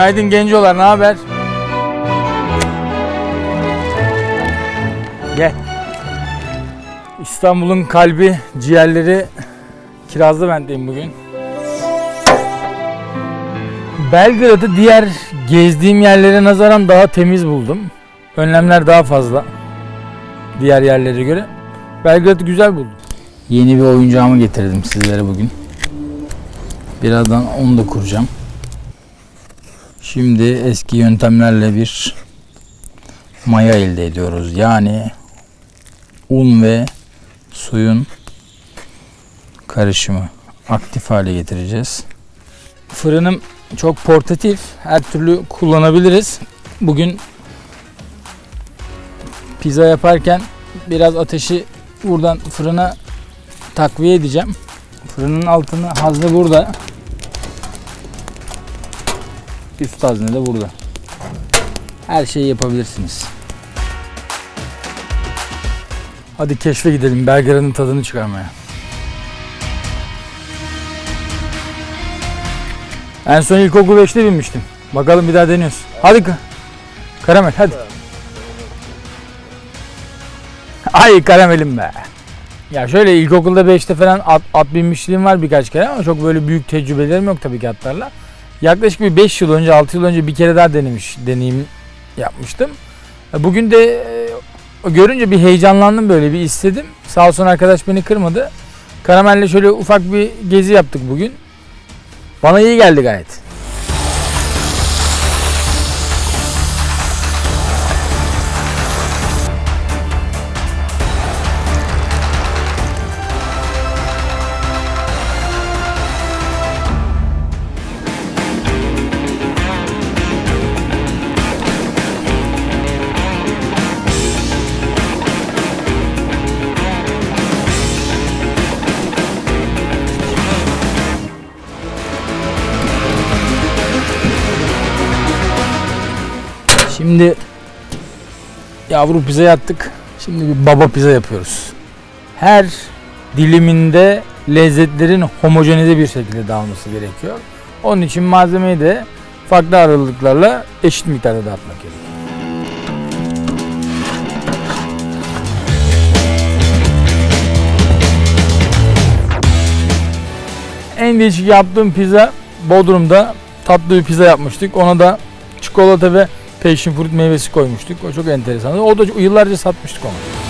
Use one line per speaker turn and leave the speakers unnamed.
Günaydın gencolar, ne haber? Gel. İstanbul'un kalbi, ciğerleri Kirazlı Bent'teyim bugün. Belgrad'ı diğer gezdiğim yerlere nazaran daha temiz buldum. Önlemler daha fazla diğer yerlere göre. Belgrad'ı güzel buldum. Yeni bir oyuncağımı getirdim sizlere bugün. Birazdan onu da kuracağım. Şimdi eski yöntemlerle bir maya elde ediyoruz. Yani un ve suyun karışımı aktif hale getireceğiz. Fırınım çok portatif. Her türlü kullanabiliriz. Bugün pizza yaparken biraz ateşi buradan fırına takviye edeceğim. Fırının altını hazne burada. Üst hazne de burada. Her şeyi yapabilirsiniz. Hadi keşfe gidelim. Belgrad'ın tadını çıkarmaya. En son ilkokul 5'te binmiştim. Bakalım bir daha deniyoruz. Hadi Ka- Karamel hadi. Ay karamelim be. Ya şöyle ilkokulda 5'te falan at, at binmişliğim var birkaç kere ama çok böyle büyük tecrübelerim yok tabii ki atlarla. Yaklaşık bir 5 yıl önce 6 yıl önce bir kere daha denemiş deneyim yapmıştım. Bugün de e, görünce bir heyecanlandım böyle bir istedim. Sağ olsun arkadaş beni kırmadı. Karamelle şöyle ufak bir gezi yaptık bugün. Bana iyi geldi gayet. Şimdi yavru pizza yaptık. Şimdi bir baba pizza yapıyoruz. Her diliminde lezzetlerin homojenize bir şekilde dağılması gerekiyor. Onun için malzemeyi de farklı aralıklarla eşit miktarda dağıtmak gerekiyor. En değişik yaptığım pizza Bodrum'da tatlı bir pizza yapmıştık. Ona da çikolata ve passion fruit meyvesi koymuştuk. O çok enteresan. O da yıllarca satmıştık onu.